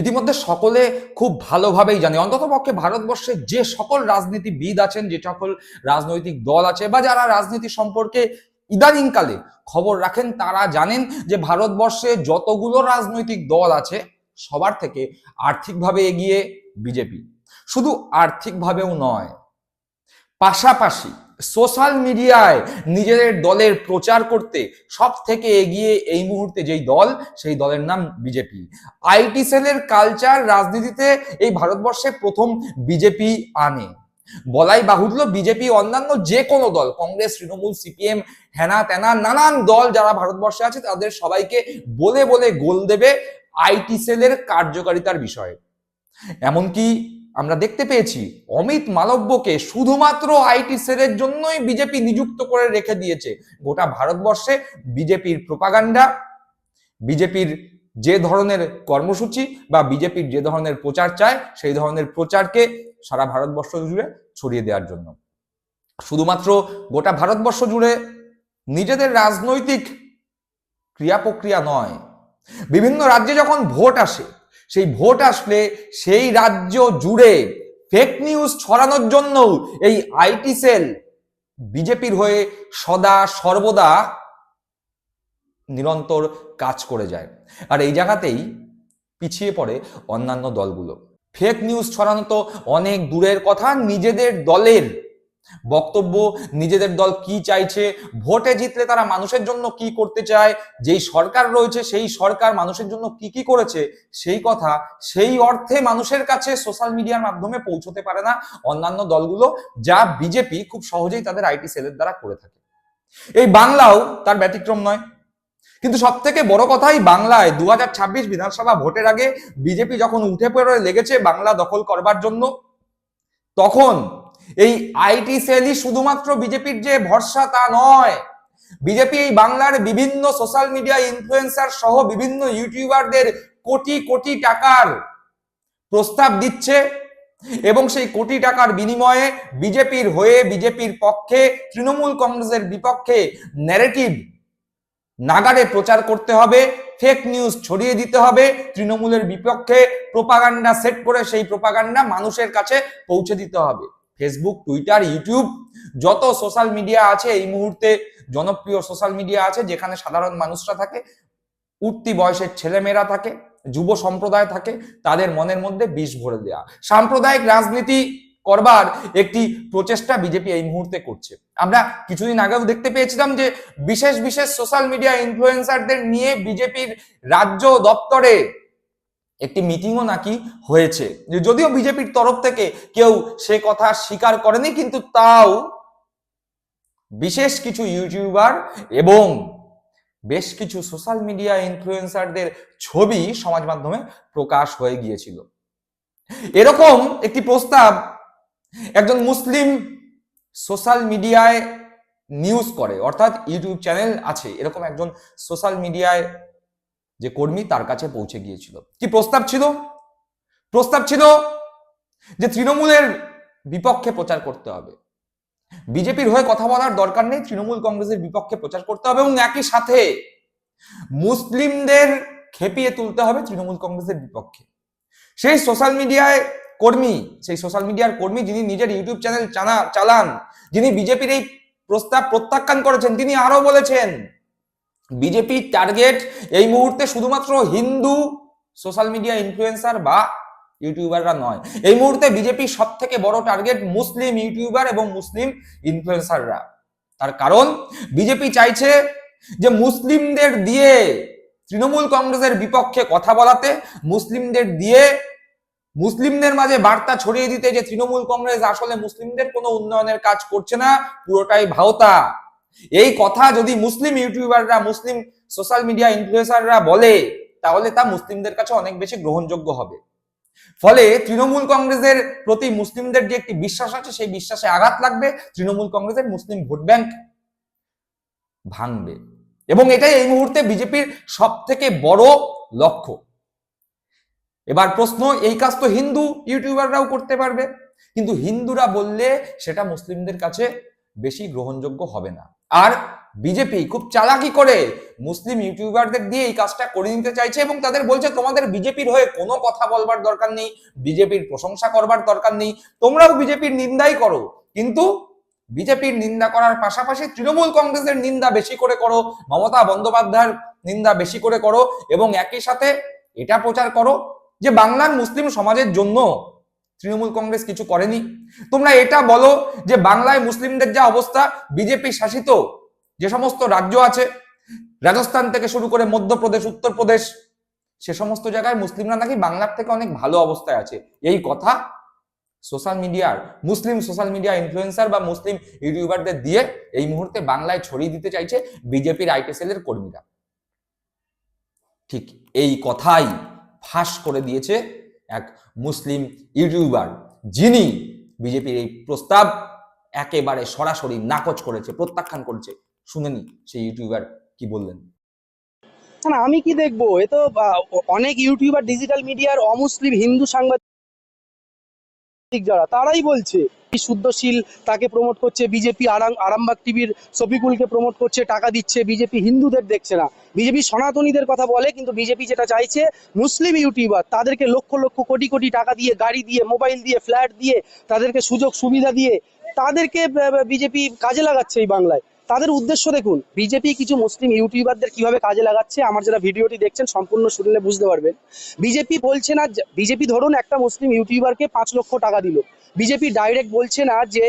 ইতিমধ্যে সকলে খুব ভালোভাবেই জানে। অন্তত পক্ষে ভারতবর্ষে যে সকল রাজনীতিবিদ আছেন, যে সকল রাজনৈতিক দল আছে বা যারা রাজনীতি সম্পর্কে ইদানিংকালে খবর রাখেন, তারা জানেন যে ভারতবর্ষে যতগুলো রাজনৈতিক দল আছে, সবার থেকে আর্থিকভাবে এগিয়ে বিজেপি। শুধু আর্থিকভাবেও নয়, পাশাপাশি সোশ্যাল মিডিয়ায় নিজেদের দলের প্রচার করতে সব থেকে এগিয়ে এই মুহূর্তে যেই দল, সেই দলের নাম বিজেপি। আইটি সেলের কালচার রাজনীতিতে এই ভারতবর্ষে প্রথম বিজেপি আনে। বলাই বাহুল্য, বিজেপি অন্যান্য যে কোনো দল, কংগ্রেস, তৃণমূল, সিপিএম, হেনা তেনা, নানান দল যারা ভারতবর্ষে আছে, তাদের সবাইকে বলে বলে গোল দেবে আইটি সেলের কার্যকারিতার বিষয়ে। এমনকি আমরা দেখতে পেয়েছি, অমিত মালব্যকে শুধুমাত্র আইটি সেলের জন্যই বিজেপি নিযুক্ত করে রেখে দিয়েছে। গোটা ভারতবর্ষে বিজেপির প্রোপাগান্ডা, বিজেপির যে ধরনের কর্মসূচি বা বিজেপির যে ধরনের প্রচার চায়, সেই ধরনের প্রচারকে সারা ভারতবর্ষ জুড়ে ছড়িয়ে দেওয়ার জন্য। শুধুমাত্র গোটা ভারতবর্ষ জুড়ে নিজেদের রাজনৈতিক ক্রিয়া প্রক্রিয়া নয়, বিভিন্ন রাজ্যে যখন ভোট আসে সেই ভোট আসলে সেই রাজ্য জুড়ে ফেক নিউজ ছড়ানোর জন্য এই আইটি সেল বিজেপির হয়ে সদা সর্বদা নিরন্তর কাজ করে যায়। আর এই জায়গাতেই পিছিয়ে পড়ে অন্যান্য দলগুলো। ফেক নিউজ ছড়ানো তো অনেক দূরের কথা, নিজেদের দলের বক্তব্য, নিজেদের দল কি চাইছে, ভোটে জিতলে তারা মানুষের জন্য কি করতে চায়, যেই সরকার রয়েছে সেই সরকার মানুষের জন্য কি কি করেছে, সেই কথা সেই অর্থে মানুষের কাছে সোশ্যাল মিডিয়ার মাধ্যমে পৌঁছতে পারে না। অন্যান্য দলগুলো যা বিজেপি খুব সহজেই তাদের আইটি সেলের দ্বারা করে থাকে। এই বাংলাও তার ব্যতিক্রম নয়। কিন্তু সব থেকে বড় কথাই বাংলায় দু হাজার ছাব্বিশ বিধানসভা ভোটের আগে বিজেপি যখন উঠে পড়ে লেগেছে বাংলা দখল করবার জন্য, তখন এই আইটি সেলই শুধুমাত্র বিজেপির যে ভরসা তা নয়। বিজেপি এই বাংলার বিভিন্ন সোশ্যাল মিডিয়া ইনফ্লুয়েন্সার সহ বিভিন্ন ইউটিউবারদের কোটি কোটি টাকার প্রস্তাব দিচ্ছে এবং সেই কোটি টাকার বিনিময়ে বিজেপির হয়ে বিজেপির পক্ষে, তৃণমূল কংগ্রেসের বিপক্ষে ন্যারেটিভ নাগারে প্রচার করতে হবে ফেক নিউজ ছড়িয়ে দিতে হবে, তৃণমূলের বিপক্ষে প্রোপাগান্ডা সেট করে সেই প্রোপাগান্ডা মানুষের কাছে পৌঁছে দিতে হবে। ফেসবুক টুইটার ইউটিউব যত সোশ্যাল মিডিয়া আছে এই মুহূর্তে জনপ্রিয় সোশ্যাল মিডিয়া আছে যেখানে সাধারণ মানুষরা থাকে, উঠতি বয়সের ছেলেমেয়েরা থাকে, যুব সম্প্রদায় থাকে, তাদের মনের মধ্যে বিষ ভরে দেয়া। সাম্প্রদায়িক রাজনীতি করবার একটি প্রচেষ্টা বিজেপি এই মুহূর্তে করছে। আমরা কিছুদিন আগেও দেখতে পেয়েছিলাম যে বিশেষ বিশেষ সোশ্যাল মিডিয়া ইনফ্লুয়েন্সারদের নিয়ে বিজেপির রাজ্য দপ্তরে একটি মিটিংও নাকি হয়েছে। যদিও বিজেপির তরফ থেকে কেউ সে কথা স্বীকার করেনি, কিন্তু তাও বিশেষ কিছু ইউটিউবার এবং বেশ কিছু সোশ্যাল মিডিয়া ইনফ্লুয়েন্সারদের ছবি সমাজ মাধ্যমে প্রকাশ হয়ে গিয়েছিল। এরকম একটি প্রস্তাব একজন মুসলিম সোশ্যাল মিডিয়ায় নিউজ করে, অর্থাৎ ইউটিউব চ্যানেল আছে। এরকম একজন সোশ্যাল মিডিয়ায় যে কর্মী তার কাছে পৌঁছে গিয়েছিল। কি প্রস্তাব ছিল? প্রস্তাব ছিল যে তৃণমূলের বিপক্ষে প্রচার করতে হবে। বিজেপির হয়ে কথা বলার দরকার নেই, তৃণমূল কংগ্রেসের বিপক্ষে প্রচার করতে হবে এবং একই সাথে মুসলিমদের খেপিয়ে তুলতে হবে তৃণমূল কংগ্রেসের বিপক্ষে। সেই সোশ্যাল মিডিয়ায় কর্মী, সেই সোশ্যাল মিডিয়ার কর্মী যিনি নিজের ইউটিউব চ্যানেল চালান, যিনি বিজেপির এই প্রস্তাব প্রত্যাখ্যান করেছেন, তিনি আরও বলেছেন বিজেপির টার্গেট এই মুহূর্তে শুধুমাত্র হিন্দু সোশ্যাল মিডিয়া ইনফ্লুয়েন্সার বা ইউটিউবাররা নয়। এই মুহূর্তে বিজেপির সব থেকে বড় টার্গেট মুসলিম ইউটিউবার এবং মুসলিম ইনফ্লুয়েন্সাররা তার কারণ, বিজেপি চাইছে যে মুসলিমদের দিয়ে তৃণমূল কংগ্রেসের বিপক্ষে কথা বলাতে, মুসলিমদের দিয়ে মুসলিমদের মাঝে বার্তা ছড়িয়ে দিতে যে তৃণমূল কংগ্রেস আসলে মুসলিমদের কোনো উন্নয়নের কাজ করছে না, পুরোটাই ভাওতা। এই কথা যদি মুসলিম ইউটিউবাররা, মুসলিম সোশ্যাল মিডিয়া ইনফ্লুয়েন্সাররা বলে, তাহলে তা মুসলিমদের কাছে অনেক বেশি গ্রহণযোগ্য হবে। ফলে তৃণমূল কংগ্রেসের প্রতি মুসলিমদের যে একটি বিশ্বাস আছে, সেই বিশ্বাসে আঘাত লাগবে, তৃণমূল কংগ্রেসের মুসলিম ভোট ব্যাংক ভাঙবে। এবং এটাই এই মুহূর্তে বিজেপির সব থেকে বড় লক্ষ্য। এবার প্রশ্ন, এই কাজ তো হিন্দু ইউটিউবাররাও করতে পারবে, কিন্তু হিন্দুরা বললে সেটা মুসলিমদের কাছে বেশি গ্রহণযোগ্য হবে না। আর বিজেপি খুব চালাকি করে মুসলিম ইউটিউবারদের দিয়ে এই কাজটা করে নিতে চাইছে এবং তাদের বলছে, তোমাদের বিজেপির হয়ে কোনো কথা বলবার দরকার নেই, বিজেপির প্রশংসা করবার দরকার নেই, তোমরাও বিজেপির নিন্দাই করো। কিন্তু বিজেপির নিন্দা করার পাশাপাশি তৃণমূল কংগ্রেসের নিন্দা বেশি করে করো, মমতা বন্দ্যোপাধ্যায়ের নিন্দা বেশি করে করো এবং একই সাথে এটা প্রচার করো যে বাংলার মুসলিম সমাজের জন্য তৃণমূল কংগ্রেস কিছু করেনি। তোমরা এটা বলো যে বাংলায় মুসলিমদের যা অবস্থা, বিজেপি শাসিত যে সমস্ত রাজ্য আছে, রাজস্থান থেকে শুরু করে মধ্যপ্রদেশ, উত্তরপ্রদেশ, সে সমস্ত জায়গায় মুসলিমরা নাকি বাংলার থেকে অনেক ভালো অবস্থায় আছে। এই কথা সোশ্যাল মিডিয়ার, মুসলিম সোশ্যাল মিডিয়া ইনফ্লুয়েন্সার বা মুসলিম ইউটিউবারদের দিয়ে এই মুহূর্তে বাংলায় ছড়িয়ে দিতে চাইছে বিজেপির আইটি সেলের কর্মীরা। ঠিক এই কথাই ফাঁস করে দিয়েছে এক মুসলিম ইউটিউবার, যিনি বিজেপির এই প্রস্তাব একেবারে সরাসরি নাকচ করেছে, প্রত্যাখ্যান করেছে। শুনেনি সেই ইউটিউবার কি বললেন। না আমি কি দেখব? এ তো অনেক ইউটিউবার, ডিজিটাল মিডিয়ার অমুসলিম হিন্দু সাংবাদিক যারা, তারাই বলছে শুদ্ধশীল তাকে প্রমোট করছে বিজেপি আরাম আরামবাগ টিভির শফিকুলকে প্রমোট করছে, টাকা দিচ্ছে, বিজেপি হিন্দুদের দেখছে না। বিজেপি সনাতনীদের কথা বলে, কিন্তু বিজেপি যেটা চাইছে, মুসলিম ইউটিউবার, তাদেরকে লক্ষ লক্ষ কোটি কোটি টাকা দিয়ে, গাড়ি দিয়ে, মোবাইল দিয়ে, ফ্ল্যাট দিয়ে, তাদেরকে সুযোগ সুবিধা দিয়ে, তাদেরকে বিজেপি কাজে লাগাচ্ছে এই বাংলায়। তাদের উদ্দেশ্য দেখুন বিজেপি কিছু মুসলিম ইউটিউবারদের কীভাবে কাজে লাগাচ্ছে, আমার যারা ভিডিওটি দেখছেন সম্পূর্ণ শুনলে বুঝতে পারবেন। বিজেপি বলছে না বিজেপি ধরুন একটা মুসলিম ইউটিউবারকে পাঁচ লক্ষ টাকা দিল। বিজেপি ডাইরেক্ট বলছে না যে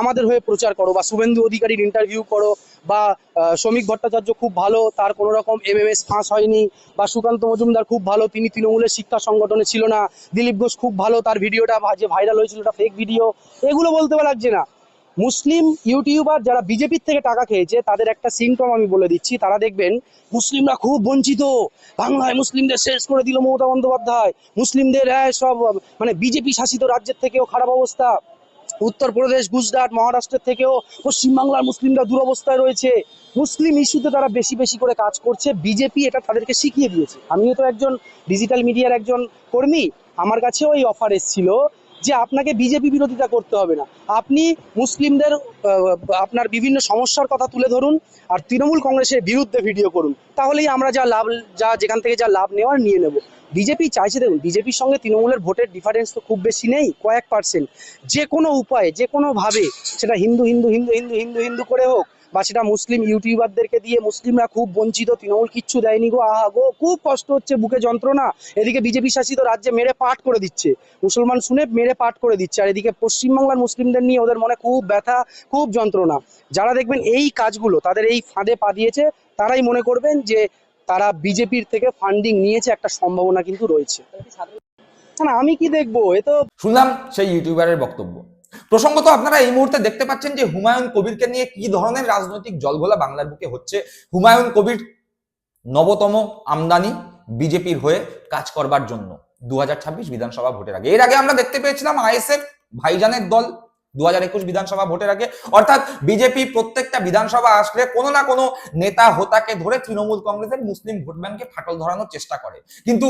আমাদের হয়ে প্রচার করো বা শুভেন্দু অধিকারীর ইন্টারভিউ করো বা শ্রমিক ভট্টাচার্য খুব ভালো, তার কোনো রকম এমএমএস ফাঁস হয়নি বা সুকান্ত মজুমদার খুব ভালো, তিনি তৃণমূলের শিক্ষা সংগঠনে ছিল না, দিলীপ ঘোষ খুব ভালো, তার ভিডিওটা যে ভাইরাল হয়েছিল ওটা ফেক ভিডিও এগুলো বলতে লাগছে না। মুসলিম ইউটিউবার যারা বিজেপির থেকে টাকা খেয়েছে, তাদের একটা সিমটম আমি বলে দিচ্ছি। তারা দেখবেন, মুসলিমরা খুব বঞ্চিত। বাংলায় মুসলিমদের শেষ করে দিল মমতা বন্দ্যোপাধ্যায়। মুসলিমদের হ্যাঁ সব মানে বিজেপি শাসিত রাজ্যের থেকেও খারাপ অবস্থা। উত্তরপ্রদেশ, গুজরাট, মহারাষ্ট্রের থেকেও পশ্চিমবাংলার মুসলিমরা দুরবস্থায় রয়েছে। মুসলিম ইস্যুতে তারা বেশি বেশি করে কাজ করছে। বিজেপি এটা তাদেরকে শিখিয়ে দিয়েছে। আমিও তো একজন ডিজিটাল মিডিয়ার একজন কর্মী। আমার কাছেও এই অফার এসেছিল। যে আপনাকে বিজেপি বিরোধিতা করতে হবে না। আপনি মুসলিমদের আপনার বিভিন্ন সমস্যার কথা তুলে ধরুন আর তৃণমূল কংগ্রেসের বিরুদ্ধে ভিডিও করুন। তাহলেই আমরা যা লাভ, যা যেখান থেকে যা লাভ নেওয়ার নিয়ে নেব। বিজেপি চাইছে দেখুন, বিজেপির সঙ্গে তৃণমূলের ভোটের ডিফারেন্স তো খুব বেশি নেই, কয়েক পার্সেন্ট যে কোনো উপায়ে, যে কোনোভাবে, সেটা হিন্দু হিন্দু হিন্দু হিন্দু হিন্দু হিন্দু করে হোক বা সেটা মুসলিম ইউটিউবারদেরকে দিয়ে মুসলিমরা খুব বঞ্চিত, তৃণমূল কিচ্ছু দেয়নি গো, আহা গো, খুব কষ্ট হচ্ছে, বুকে যন্ত্রণা। এদিকে বিজেপি শাসিত রাজ্যে মেরে পাঠ করে দিচ্ছে। মুসলমান শুনে মেরে পাঠ করে দিচ্ছে। আর এদিকে পশ্চিমবাংলার মুসলিমদের নিয়ে ওদের মনে খুব ব্যথা, খুব যন্ত্রণা। যারা দেখবেন এই কাজগুলো, তাদের এই ফাঁদে পা দিয়েছে, তারাই মনে করবেন যে তারা বিজেপির থেকে ফান্ডিং নিয়েছে একটা সম্ভাবনা কিন্তু রয়েছে। না, আমি কি দেখব? এ তো শুনলাম সেই ইউটিউবারের বক্তব্য। প্রসঙ্গত আপনারা এই মুহূর্তে দেখতে পাচ্ছেন যে হুমায়ুন কবিরকে নিয়ে কি ধরনের রাজনৈতিক জলঘোলা বাংলার বুকে হচ্ছে। হুমায়ুন কবির নবতম আমদানি বিজেপির হয়ে কাজ করবার জন্য দু বিধানসভা ভোটের আগে। এর আগে আমরা দেখতে পেয়েছিলাম আইএসএফ ভাইজানের দল দু বিধানসভা ভোটের আগে। অর্থাৎ বিজেপি প্রত্যেকটা বিধানসভা আসলে কোনো না কোনো নেতা হোতাকে ধরে তৃণমূল কংগ্রেসের মুসলিম ভোট ব্যাংকে ফাটল ধরানোর চেষ্টা করে। কিন্তু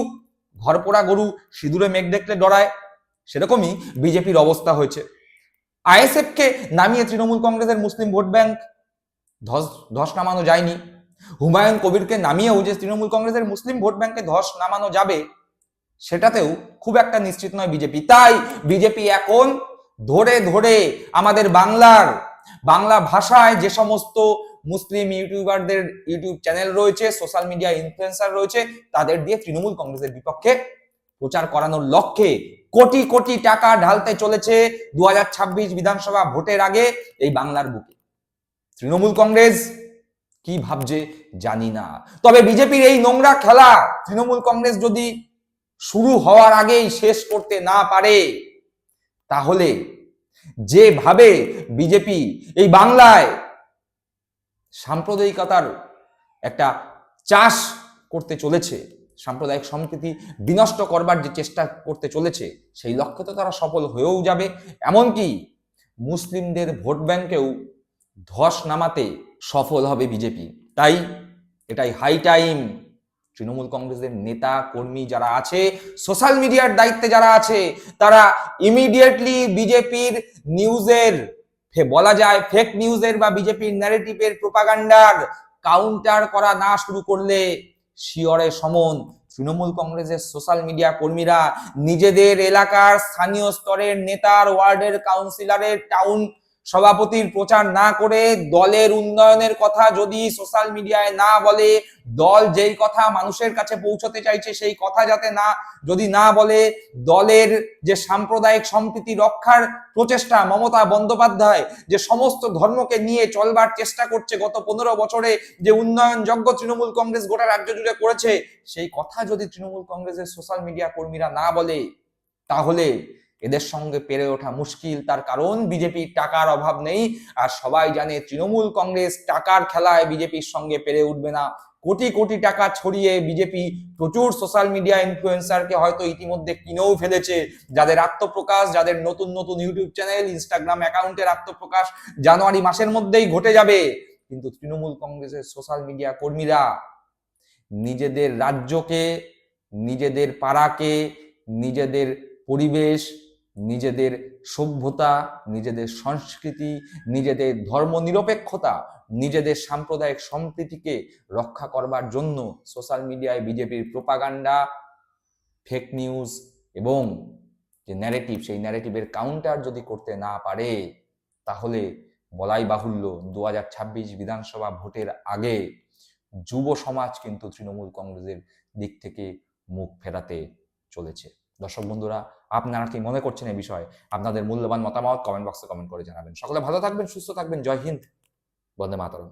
ঘরপোড়া গরু সিঁদুরে মেঘ দেখলে ডরায়, সেরকমই বিজেপির অবস্থা হয়েছে। আইএসএফ কে নামিয়ে তৃণমূল কংগ্রেসের মুসলিম ভোট ব্যাংক ধস ধস নামানো যায়নি। হুমায়ুন কবিরকে নামিয়েও যে তৃণমূল কংগ্রেসের মুসলিম ভোট ব্যাংকে ধস নামানো যাবে, সেটাতেও খুব একটা নিশ্চিত নয় বিজেপি। তাই বিজেপি এখন ধরে ধরে আমাদের বাংলার, বাংলা ভাষায় যে সমস্ত মুসলিম ইউটিউবারদের ইউটিউব চ্যানেল রয়েছে, সোশ্যাল মিডিয়া ইনফ্লুয়েন্সার রয়েছে, তাদের দিয়ে তৃণমূল কংগ্রেসের বিপক্ষে প্রচার করানোর লক্ষ্যে কোটি কোটি টাকা ঢালতে চলেছে দু হাজার ছাব্বিশ বিধানসভা ভোটের আগে এই বাংলার বুকে। তৃণমূল কংগ্রেস কি ভাবছে জানি না। তবে বিজেপির এই নোংরা খেলা তৃণমূল কংগ্রেস যদি শুরু হওয়ার আগেই শেষ করতে না পারে, তাহলে যেভাবে বিজেপি এই বাংলায় সাম্প্রদায়িকতার একটা চাষ করতে চলেছে সাম্প্রদায়িক সম্প্রীতি বিনষ্ট করবার যে চেষ্টা করতে চলেছে, সেই লক্ষ্যে তো তারা সফল হয়েও যাবে। এমনকি মুসলিমদের ভোট ব্যাংকেও ধস নামাতে সফল হবে বিজেপি। তাই এটাই হাই টাইম তৃণমূল কংগ্রেসের নেতা, কর্মী যারা আছে সোশ্যাল মিডিয়ার দায়িত্বে যারা আছে, তারা ইমিডিয়েটলি বিজেপির নিউজের বলা যায় ফেক নিউজের বা বিজেপির ন্যারেটিভের প্রোপাগান্ডার কাউন্টার করা না শুরু করলে শিয়রে সমন, তৃণমূল কংগ্রেসের সোশ্যাল মিডিয়া কর্মীরা নিজেদের এলাকার স্থানীয় স্তরের নেতার ওয়ার্ডের কাউন্সিলরের টাউন সভাপতির প্রচার না করে দলের উন্নয়নের কথা যদি সোশ্যাল মিডিয়ায় না বলে, দল যেই কথা মানুষের কাছে পৌঁছতে চাইছে সেই কথা যাতে না, যদি না বলে, দলের যে সাম্প্রদায়িক সম্প্রীতি রক্ষার প্রচেষ্টা মমতা বন্দ্যোপাধ্যায় যে সমস্ত ধর্মকে নিয়ে চলবার চেষ্টা করছে গত পনেরো বছরে, যে উন্নয়ন যজ্ঞ তৃণমূল কংগ্রেস গোটা রাজ্য জুড়ে করেছে, সেই কথা যদি তৃণমূল কংগ্রেসের সোশ্যাল মিডিয়া কর্মীরা না বলে, তাহলে এদের সঙ্গে পেরে ওঠা মুশকিল, তার কারণ বিজেপির টাকার অভাব নেই। আর সবাই জানে তৃণমূল কংগ্রেস টাকার খেলায় বিজেপির সঙ্গে পেরে উঠবে না। কোটি কোটি টাকা ছড়িয়ে বিজেপি প্রচুর সোশ্যাল মিডিয়া ইনফ্লুয়েন্সারকে হয়তো ইতিমধ্যে কিনেও ফেলেছে। যাদের আত্মপ্রকাশ, যাদের নতুন নতুন ইউটিউব চ্যানেল, ইনস্টাগ্রাম অ্যাকাউন্টের আত্মপ্রকাশ জানুয়ারি মাসের মধ্যেই ঘটে যাবে। কিন্তু তৃণমূল কংগ্রেসের সোশ্যাল মিডিয়া কর্মীরা নিজেদের রাজ্যকে, নিজেদের পাড়াকে, নিজেদের পরিবেশ নিজেদের সভ্যতা, নিজেদের সংস্কৃতি, নিজেদের ধর্মনিরপেক্ষতা, নিজেদের সাম্প্রদায়িক সম্প্রীতিকে রক্ষা করবার জন্য সোশ্যাল মিডিয়ায় বিজেপির প্রোপাগান্ডা ফেক নিউজ এবং যে ন্যারেটিভ সেই ন্যারেটিভের কাউন্টার যদি করতে না পারে, তাহলে বলাই বাহুল্য দু হাজার ছাব্বিশ বিধানসভা ভোটের আগে যুব সমাজ কিন্তু তৃণমূল কংগ্রেসের দিক থেকে মুখ ফেরাতে চলেছে। দর্শক বন্ধুরা আপনারা কি মনে করছেন এই বিষয়ে? আপনাদের মূল্যবান মতামত কমেন্ট বক্সে কমেন্ট করে জানাবেন। সকলে ভালো থাকবেন, সুস্থ থাকবেন। জয় হিন্দ। বন্দে মাতরম।